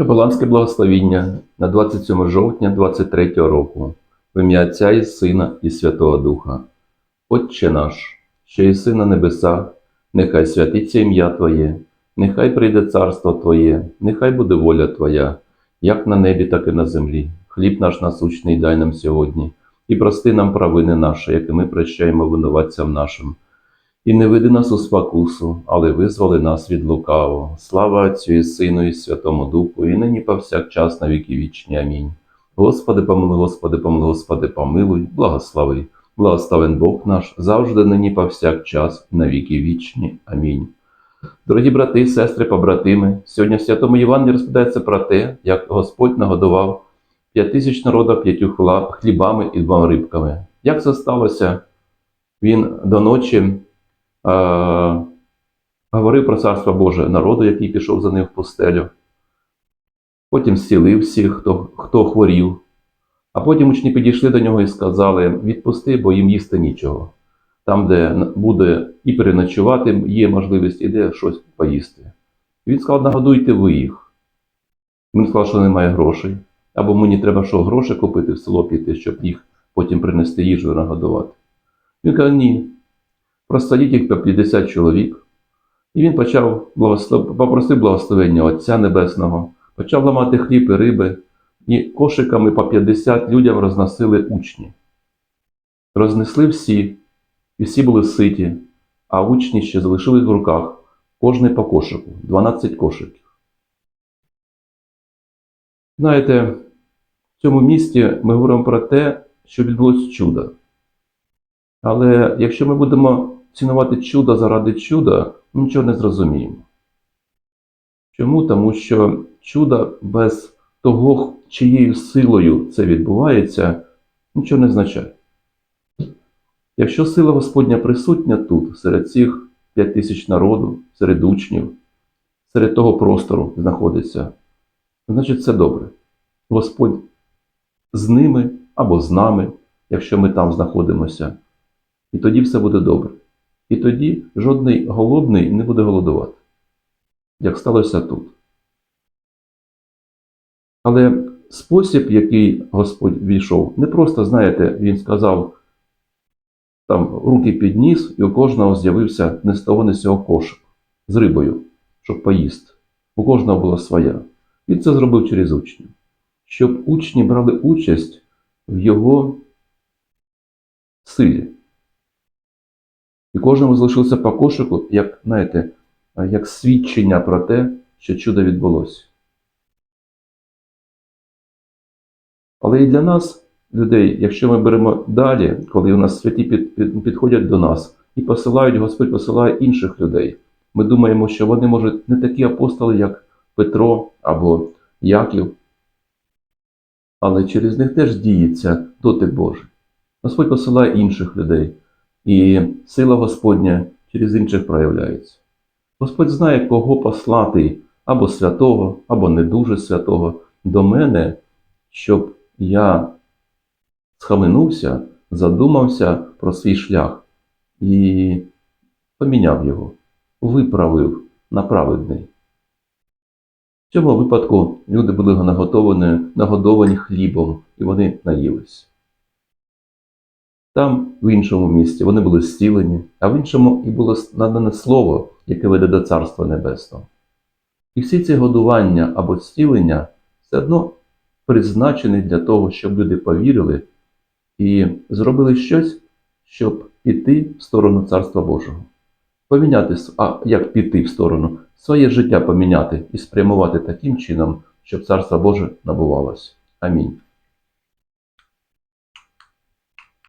Капеланське благословіння на 27 жовтня 23 року в ім'я Отця і Сина і Святого Духа. Отче наш, що єси на небесах, нехай святиться ім'я Твоє, нехай прийде царство Твоє, нехай буде воля Твоя, як на небі, так і на землі. Хліб наш насущний дай нам сьогодні, і прости нам провини наші, як і ми прощаємо винуватцям нашим. І не веди нас у спокусу, але визволи нас від лукавого. Слава Отцю і Сину, і Святому Духу, і нині повсякчас на віки вічні. Амінь. Господи, помилуй, Господи, помилуй, Господи, помилуй, благослови. Благословен Бог наш, завжди нині повсякчас, на віки вічні. Амінь. Дорогі брати сестри, побратими, сьогодні в Святому Євангелії розповідається про те, як Господь нагодував п'ять тисяч народу п'ятью хлібами і двома рибками. Як це сталося? Він до ночі говорив про царство Боже народу, який пішов за ним в пустелю. Потім зцілив всіх, хто, хто хворів. А потім учні підійшли до нього і сказали: відпусти, бо їм їсти нічого. Там, де буде і переночувати, є можливість, і де щось поїсти. Він сказав, нагодуйте ви їх. Він сказав, що немає грошей. Або мені треба що гроші купити в село піти, щоб їх потім принести їжу і нагодувати. Він каже, ні. Просадіть їх по 50 чоловік. І він почав благослов... попросив благословення Отця Небесного, почав ламати хліб і риби, і кошиками по 50 людям розносили учні. Рознесли всі, і всі були ситі, а учні ще залишили в руках кожний по кошику, 12 кошиків. Знаєте, в цьому місті ми говоримо про те, що відбулось чудо. Але якщо ми будемо цінувати чудо заради чуда, ми нічого не зрозуміємо. Чому? Тому що чудо без того, чиєю силою це відбувається, нічого не означає. Якщо сила Господня присутня тут, серед цих п'ять тисяч народу, серед учнів, серед того простору знаходиться, значить це добре. Господь з ними або з нами, якщо ми там знаходимося. І тоді все буде добре. І тоді жодний голодний не буде голодувати, як сталося тут. Але спосіб, який Господь війшов, не просто, знаєте, він сказав, там руки підніс, і у кожного з'явився не з того, не з кошик з рибою, щоб поїсти. У кожного була своя. Він це зробив через учнів, щоб учні брали участь в його силі. Кожному залишився по кошику, як, знаєте, як свідчення про те, що чудо відбулося. Але і для нас, людей, якщо ми беремо далі, коли у нас святі під, під, підходять до нас і посилають, Господь посилає інших людей, ми думаємо, що вони, може, не такі апостоли, як Петро або Яків, але через них теж діється дотик Божий. Господь посилає інших людей, і сила Господня через інших проявляється. Господь знає, кого послати або святого, або не дуже святого до мене, щоб я схаменувся, задумався про свій шлях і поміняв його, виправив на праведний. В цьому випадку люди були наготовані, нагодовані хлібом, і вони наїлись. Там, в іншому місці, вони були зцілені, а в іншому і було надане слово, яке веде до Царства Небесного. І всі ці годування або зцілення все одно призначені для того, щоб люди повірили і зробили щось, щоб піти в сторону Царства Божого. Поміняти, а як піти в сторону? Своє життя поміняти і спрямувати таким чином, щоб Царство Боже набувалося. Амінь.